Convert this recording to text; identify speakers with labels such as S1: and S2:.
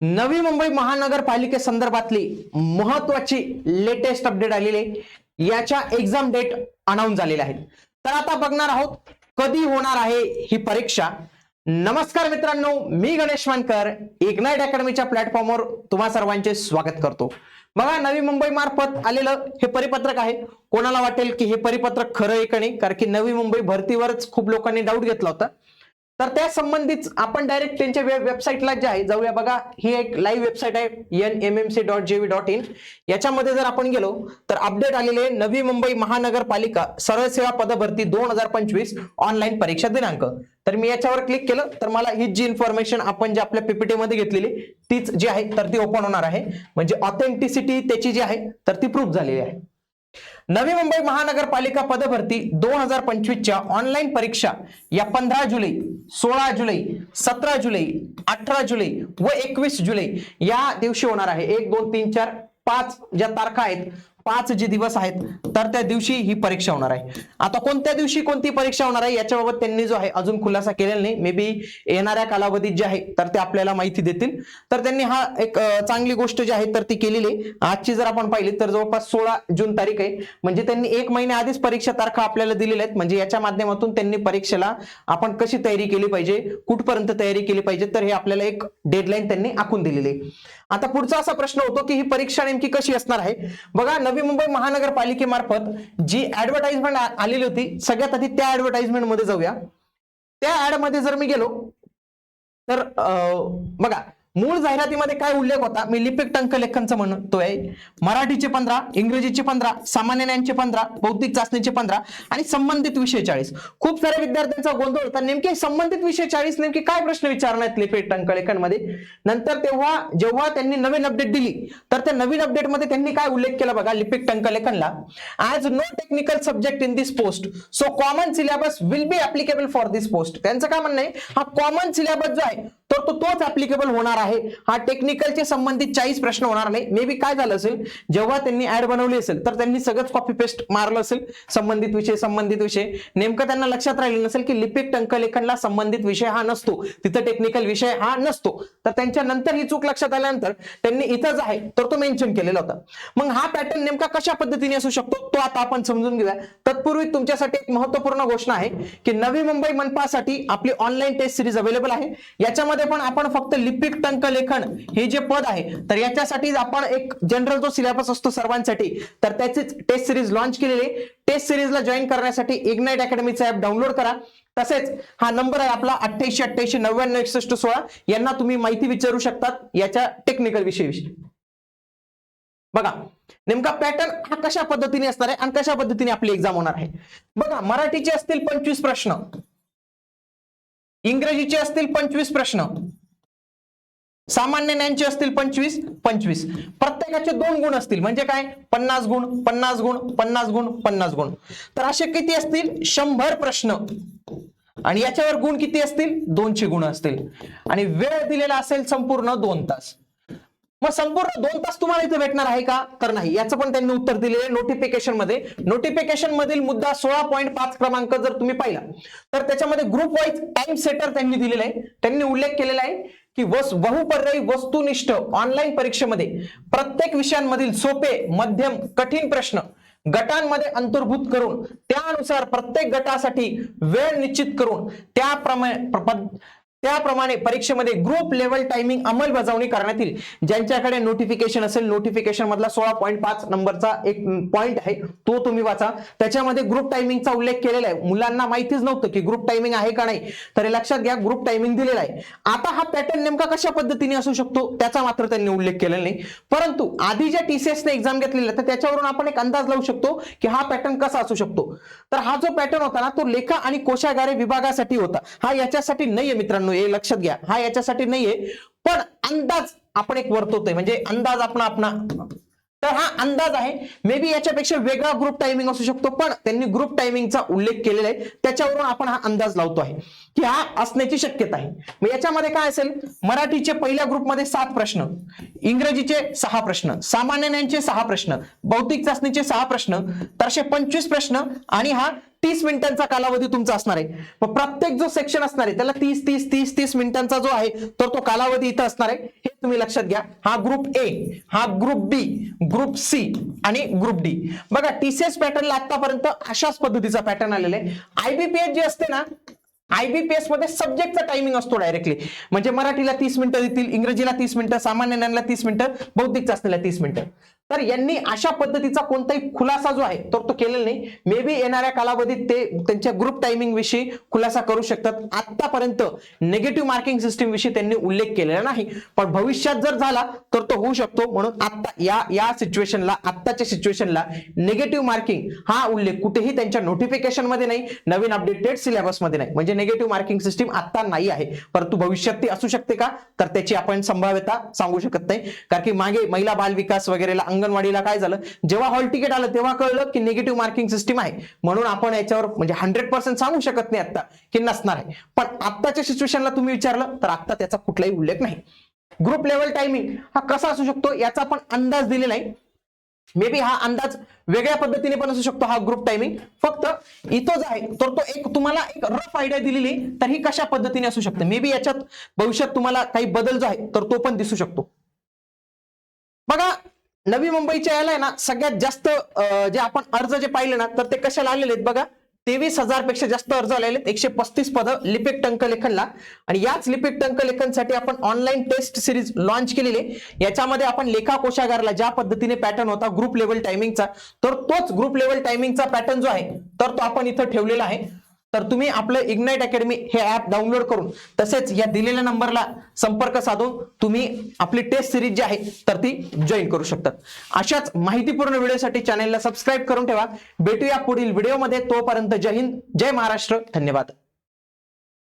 S1: नवी मुंबई महानगरपालिकेसंदर्भातली महत्वाची latest update आलेली आहे. याच्या एक्झाम डेट अनाऊन्स झालेल्या आहेत. तर आता बघणार आहोत कधी होणार आहे ही परीक्षा. नमस्कार मित्रांनो मी गणेश मानकर इग्नाइट अकॅडमीच्या प्लॅटफॉर्मवर तुम्हा सर्वांचे स्वागत करतो. बघा नवी मुंबई मार्फत आलेलं हे परिपत्रक आहे. कोणाला वाटेल की हे परिपत्रक खरं आहे का नाही? कारण की नवी मुंबई भरतीवरच खूप लोकांनी डाऊट घेतला होता. तर त्या संबंधित आपण डायरेक्ट त्यांच्या वेब वेबसाईटला जे आहे जाऊया बघा. ही एक लाईव्ह वेबसाईट आहे N M M C dot gov dot in याच्यामध्ये जर आपण गेलो तर अपडेट आलेले नवी मुंबई महानगरपालिका सरळ सेवा पदभरती दोन हजार पंचवीस ऑनलाईन परीक्षा दिनांक. तर मी याच्यावर क्लिक केलं तर मला ही जी इन्फॉर्मेशन आपण जे आपल्या पीपीटी मध्ये घेतलेली तीच जी आहे तर ती ओपन होणार आहे. म्हणजे ऑथेंटिसिटी त्याची जी आहे तर ती प्रूफ झालेली आहे. नवी मुंबई महानगरपालिका पदभरती दोन हजार पंचवीसच्या ऑनलाईन परीक्षा या पंधरा जुलै सोळा जुलै सतरा जुलै अठरा जुलै व एकवीस जुलै या दिवशी होणार आहे. एक दोन तीन चार पाच ज्या तारखा आहेत पाच जे दिवस आहेत तर त्या दिवशी ही परीक्षा होणार आहे. आता कोणत्या दिवशी कोणती परीक्षा होणार आहे याच्याबाबत त्यांनी जो आहे अजून खुलासा केलेला नाही. मे बी येणाऱ्या कालावधीत जे आहे तर ते आपल्याला माहिती देतील. तर त्यांनी हा एक चांगली गोष्ट जी आहे तर ती केलेली आहे. आजची जर आपण पाहिली तर जवळपास सोळा जून तारीख आहे. म्हणजे त्यांनी एक महिन्या आधीच परीक्षा तारखा आपल्याला दिलेल्या आहेत. म्हणजे याच्या माध्यमातून त्यांनी परीक्षेला आपण कशी तयारी केली पाहिजे कुठपर्यंत तयारी केली पाहिजे तर हे आपल्याला एक डेडलाईन त्यांनी आखून दिलेली आहे. आता पुढचा असा प्रश्न होतो की ही परीक्षा नेमकी कशी असणार आहे? बघा नवीन नवी मुंबई महानगरपालिकेमार्फत जी ऍडव्हर्टाइजमेंट आलेली होती सगळ्यात आधी त्या ऍडव्हर्टाइजमेंटमध्ये जाऊया. त्या ऍडमध्ये जर मी गेलो तर बघा मूळ जाहिरातीमध्ये काय उल्लेख होता? मी लिपिक टंक लेखनचं म्हणतोय. मराठीचे पंधरा इंग्रजीचे पंधरा सामान्य ज्ञानचे पंधरा बौद्धिक चाचणीचे पंधरा आणि संबंधित विषय चाळीस. खूप साऱ्या विद्यार्थ्यांचा गोंधळ होता. नेमके संबंधित विषय चाळीस नेमके काय प्रश्न विचारणार आहेत लिपिक टंकलेखनमध्ये नंतर तेव्हा जेव्हा त्यांनी नवीन अपडेट दिली तर त्या नवीन अपडेटमध्ये त्यांनी काय उल्लेख केला बघा लिपिक टंक लेखनला? As no technical subject in this post so common syllabus will be applicable for this post त्यांचं काय म्हणणं आहे? हा कॉमन सिलेबस जो आहे तर तो तोच ऍप्लिकेबल होणार आहे. हा टेक्निकलचे संबंधित चाळीस प्रश्न होणार नाही. मे बी काय झालं असेल? जेव्हा त्यांनी ऍड बनवली असेल तर त्यांनी सगळंच कॉपी पेस्ट मारलं असेल. संबंधित विषय संबंधित विषय. नेमकं त्यांना लक्षात राहिलं नसेल की लिपिक टंकलेखनला संबंधित विषय हा नसतो. तिथं टेक्निकल विषय हा नसतो. तर त्यांच्या नंतर ही चूक लक्षात आल्यानंतर त्यांनी इथं आहे तर तो मेन्शन केलेला होता. मग हा पॅटर्न नेमका कशा पद्धतीने असू शकतो? तो आता आपण समजून घेऊया. तत्पूर्वी तुमच्यासाठी एक महत्त्वपूर्ण घोषणा आहे की नवी मुंबई मनपासाठी आपली ऑनलाईन टेस्ट सिरीज अवेलेबल आहे. याच्यामध्ये पण आपण फक्त लिपिक टंकलेखन हे जे पद आहे तर याच्यासाठी आपण एक जनरल जो सिलेबस असतो सर्वांसाठी तर त्याचीच टेस्ट सिरीज लॉन्च केलेली टेस्ट सिरीजला जॉईन करण्यासाठी इग्नाइट अकॅडमीचा ऍप डाउनलोड करा. तसेच हा नंबर आहे आपला अठ्ठ्याऐंशी अठ्ठ्याऐंशी नव्याण्णव एकसष्ट सोळा यांना तुम्ही माहिती विचारू शकतात याच्या टेक्निकल विषयी बघा नेमका पॅटर्न हा कशा पद्धतीने असणार आहे आणि कशा पद्धतीने आपली एक्झाम होणार आहे? बघा मराठीचे असतील पंचवीस प्रश्न. इंग्रजीचे असतील पंचवीस प्रश्न. सामान्य ज्ञानचे असतील पंचवीस पंचवीस. प्रत्येकाचे दोन गुण असतील. म्हणजे काय? पन्नास गुण पन्नास गुण पन्नास गुण पन्नास गुण. तर असे किती असतील? शंभर प्रश्न. आणि याच्यावर गुण किती असतील? दोनशे गुण असतील. आणि वेळ दिलेला असेल संपूर्ण दोन तास. मग संपूर्ण दोन तास तुम्हाला इथे भेटणार आहे का? तर नाही. याचं पण त्यांनी उत्तर दिलेलं आहे नोटिफिकेशनमध्ये. नोटिफिकेशन मधील मुद्दा सोळा पॉईंट पाच क्रमांक जर तुम्ही पाहिला तर त्याच्यामध्ये ग्रुप वाईज टाइम सेटर त्यांनी दिलेला आहे. त्यांनी उल्लेख केलेला आहे की वस बहुपर्यायी वस्तुनिष्ठ ऑनलाईन परीक्षेमध्ये प्रत्येक विषयांमधील सोपे मध्यम कठीण प्रश्न गटांमध्ये अंतर्भूत करून त्यानुसार प्रत्येक गटासाठी वेळ निश्चित करून त्याप्रमाणे त्याप्रमाणे परीक्षेमध्ये ग्रुप लेवल टायमिंग अंमलबजावणी करण्यात येईल. ज्यांच्याकडे नोटिफिकेशन असेल नोटिफिकेशन मधला सोळा पॉईंट पाच नंबरचा एक पॉईंट आहे तो तुम्ही वाचा. त्याच्यामध्ये ग्रुप टायमिंगचा उल्लेख केलेला आहे. मुलांना माहितीच नव्हतं की ग्रुप टायमिंग आहे का नाही. तर लक्षात घ्या ग्रुप टायमिंग दिलेला आहे. आता हा पॅटर्न नेमका कशा पद्धतीने असू शकतो त्याचा मात्र त्यांनी उल्लेख केलेला नाही. परंतु आधी ज्या टीसीएस ने एक्झाम घेतलेला तर त्याच्यावरून आपण एक अंदाज लावू शकतो की हा पॅटर्न कसा असू शकतो. तर हा जो पॅटर्न होता ना तो लेखा आणि कोशागारे विभागासाठी होता. हा याच्यासाठी नाहीये मित्रांनो. हे लक्षात घ्या. हा याच्यासाठी नाहीये पण अंदाज आपण एक वर्तवतोय. म्हणजे अंदाज आपण आपण तर हा अंदाज आहे. मे बी याच्यापेक्षा वेगळा ग्रुप टायमिंग असू शकतो पण त्यांनी ग्रुप टायमिंगचा उल्लेख केलेला आहे. त्याच्यावरून आपण हा अंदाज लावतो आहे की हा असण्याची शक्यता आहे. मग याच्यामध्ये काय असेल? मराठीचे पहिल्या ग्रुपमध्ये सात प्रश्न इंग्रजीचे सहा प्रश्न सामान्य ज्ञानचे सहा प्रश्न भौतिक चाचणीचे सहा प्रश्न तरशे पंचवीस प्रश्न आणि हा तीस मिनिटांचा कालावधी तुमचा असणार आहे. मग प्रत्येक जो सेक्शन असणार आहे त्याला तीस तीस तीस तीस मिनिटांचा जो आहे तर तो कालावधी इथं असणार आहे. तुम्ही लक्षात घ्या. हा ग्रुप ए हा ग्रुप बी ग्रुप सी आणि ग्रुप डी बघा टीसीएस पॅटर्नला आतापर्यंत अशाच पद्धतीचा पॅटर्न आलेला आहे. आयबीपीएस जे असते ना आयबीपीएसमध्ये सब्जेक्टचा टायमिंग असतो डायरेक्टली म्हणजे मराठीला तीस मिनिटं देतील इंग्रजीला तीस मिनिटं सामान्य ज्ञानाला तीस मिनिटं बौद्धिक चाचणीला तीस मिनिटं. तर यांनी अशा पद्धतीचा कोणताही खुलासा जो आहे तर तो केलेला नाही. मे बी येणाऱ्या कालावधीत ते त्यांच्या ग्रुप टायमिंग विषयी खुलासा करू शकतात. आतापर्यंत निगेटिव्ह मार्किंग सिस्टीम विषयी त्यांनी उल्लेख केलेला नाही. पण भविष्यात जर झाला तर तो होऊ शकतो. म्हणून आता या या सिच्युएशनला आत्ताच्या सिच्युएशनला निगेटिव्ह मार्किंग हा उल्लेख कुठेही त्यांच्या नोटिफिकेशनमध्ये नाही नवीन अपडेटेड सिलेबसमध्ये नाही. म्हणजे निगेटिव्ह मार्किंग सिस्टीम आता नाही आहे. परंतु भविष्यात ती असू शकते का? तर त्याची आपण संभाव्यता सांगू शकत नाही. कारण की मागे महिला बाल विकास वगैरेला अंगणवाडीला काय झालं? जेव्हा हॉल तिकीट आलं तेव्हा कळलं की निगेटिव्ह मार्किंग सिस्टीम आहे. म्हणून आपण याच्यावर म्हणजे हंड्रेड पर्सेंट सांगू शकत नाही आता की नसणार आहे. पण आत्ताच्या सिच्युएशनला तुम्ही विचारलं तर आत्ता त्याचा कुठलाही उल्लेख नाही. ग्रुप लेवल टायमिंग हा कसा असू शकतो याचा आपण अंदाज दिलेला आहे. मे बी हा अंदाज वेगळ्या पद्धतीने पण असू शकतो हा ग्रुप टायमिंग फक्त इथं जो आहे तर तो एक तुम्हाला एक रफ आयडिया दिलेली तर ही कशा पद्धतीने असू शकते? मे बी याच्यात भविष्यात तुम्हाला काही बदल जो आहे तर तो पण दिसू शकतो. बघा नवी मुंबईच्या याला आहे ना सगळ्यात जास्त जे आपण अर्ज जे पाहिले ना तर ते कशाला आलेले आहेत बघा? तेवीस हजारपेक्षा जास्त अर्ज आलेले आहेत एकशे पस्तीस पद लिपिक टंकलेखनला. आणि याच लिपिक टंकलेखनसाठी आपण ऑनलाईन टेस्ट सिरीज लॉन्च केलेली आहे. याच्यामध्ये आपण लेखा कोशागारला ज्या पद्धतीने पॅटर्न होता ग्रुप लेवल टायमिंगचा तर तोच ग्रुप लेवल टायमिंगचा पॅटर्न जो आहे तर तो आपण इथं ठेवलेला आहे. तर तुम्ही आपलं इग्नाइट अकॅडमी हे ऍप डाउनलोड करून तसेच या दिलेल्या नंबरला संपर्क साधून तुम्ही आपली टेस्ट सिरीज जी आहे तर ती जॉईन करू शकतात अशाच माहितीपूर्ण व्हिडिओसाठी चॅनेलला सबस्क्राईब करून ठेवा. भेटूया पुढील व्हिडिओमध्ये तोपर्यंत जय हिंद जय महाराष्ट्र. धन्यवाद.